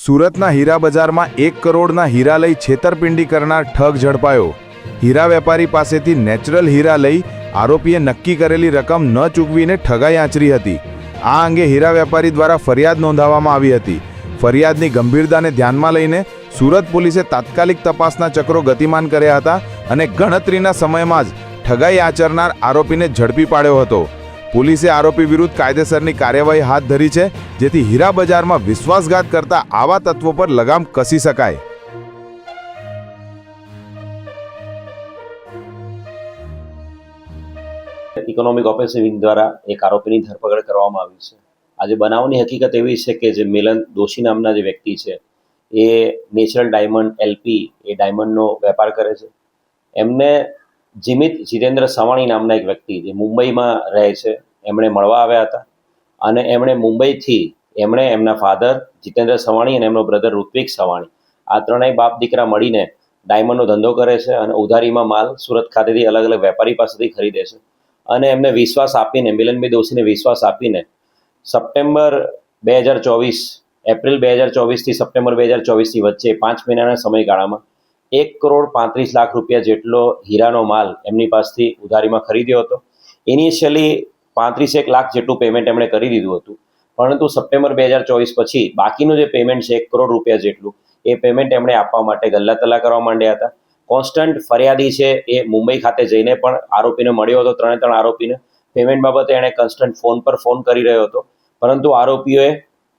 સુરતના હીરા બજારમાં એક કરોડના હીરા લઈ છેતરપિંડી કરનાર ઠગ ઝડપાયો. હીરા વેપારી પાસેથી નેચરલ હીરા લઈ આરોપીએ નક્કી કરેલી રકમ ન ચૂકવીને ઠગાઈ આંચરી હતી. આ અંગે હીરા વેપારી દ્વારા ફરિયાદ નોંધાવવામાં આવી હતી. ફરિયાદની ગંભીરતાને ધ્યાનમાં લઈને સુરત પોલીસે તાત્કાલિક તપાસના ચક્રો ગતિમાન કર્યા હતા અને ગણતરીના સમયમાં જ ઠગાઈ આચરનાર આરોપીને ઝડપી પાડ્યો હતો. પોલીસે આરોપી વિરુદ્ધ કાયદેસરની કાર્યવાહી હાથ ધરી છે, જેથી હીરા બજારમાં વિશ્વાસઘાત કરતા આવા તત્વો પર લગામ કસી શકાય. ઇકોનોમિક ઓફેન્સિવ દ્વારા એક આરોપીની ધરપકડ કરવામાં આવી છે. આજે બનાવની હકીકત એવી છે કે જે મિલન દોશી નામના જે વ્યક્તિ છે, એ નેચરલ ડાયમંડ એલપી એ ડાયમંડનો વેપાર કરે છે. એમને જીમિત જીતેન્દ્ર સવાણી નામના એક વ્યક્તિ જે મુંબઈમાં રહે છે. એમણે મળવા આવ્યા હતા અને એમણે મુંબઈથી એમણે એમના ફાધર જીતેન્દ્ર સવાણી અને એમનો બ્રધર ઋત્વિક સવાણી આ ત્રણેય બાપ દીકરા મળીને ડાયમંડનો ધંધો કરે છે અને ઉધારીમાં માલ સુરત ખાતેથી અલગ અલગ વેપારી પાસેથી ખરીદે છે. અને એમને વિશ્વાસ આપીને, મિલનભાઈ દોશીને વિશ્વાસ આપીને સપ્ટેમ્બર બે હજાર ચોવીસ, એપ્રિલ બે હજાર ચોવીસથી સપ્ટેમ્બર બે હજાર ચોવીસની વચ્ચે પાંચ મહિનાના સમયગાળામાં એક કરોડ પાંત્રીસ લાખ રૂપિયા જેટલો હીરાનો માલ એમની પાસેથી ઉધારીમાં ખરીદ્યો હતો. ઇનિશિયલી પાંત્રીસેક લાખ જેટલું પેમેન્ટ એમણે કરી દીધું હતું. પરંતુ સપ્ટેમ્બર બે હજાર ચોવીસ પછી બાકીનું જે પેમેન્ટ છે, એક કરોડ રૂપિયા જેટલું, એ પેમેન્ટ એમણે આપવા માટે ગલ્લા તલ્લા કરવા માંડ્યા હતા. કોન્સ્ટન્ટ ફરિયાદી છે એ મુંબઈ ખાતે જઈને પણ આરોપીને મળ્યો હતો, ત્રણે ત્રણ આરોપીને. પેમેન્ટ બાબતે એણે કન્સ્ટન્ટ ફોન પર ફોન કરી રહ્યો હતો. પરંતુ આરોપીઓએ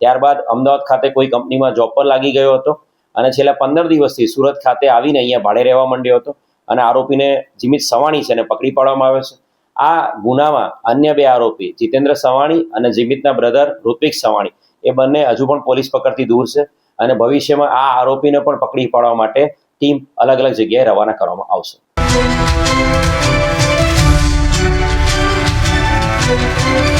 ત્યારબાદ અમદાવાદ ખાતે કોઈ કંપનીમાં જોબ પર લાગી ગયો હતો અને છેલ્લા પંદર દિવસથી સુરત ખાતે આવીને અહીંયા ભાડે રહેવા માંડ્યો હતો અને આરોપીને જીમિત સવાણી છે એને પકડી પાડવામાં આવ્યો છે આ ગુનામાં અન્ય બે આરોપી, જીતેન્દ્ર સવાણી અને જીમિતના બ્રધર ઋત્વિક સવાણી, એ બંને હજુ પણ પોલીસ પકડથી દૂર છે અને ભવિષ્યમાં આ આરોપીને પણ પકડી પાડવા માટે ટીમ અલગ અલગ જગ્યાએ રવાના કરવામાં આવશે Thank you.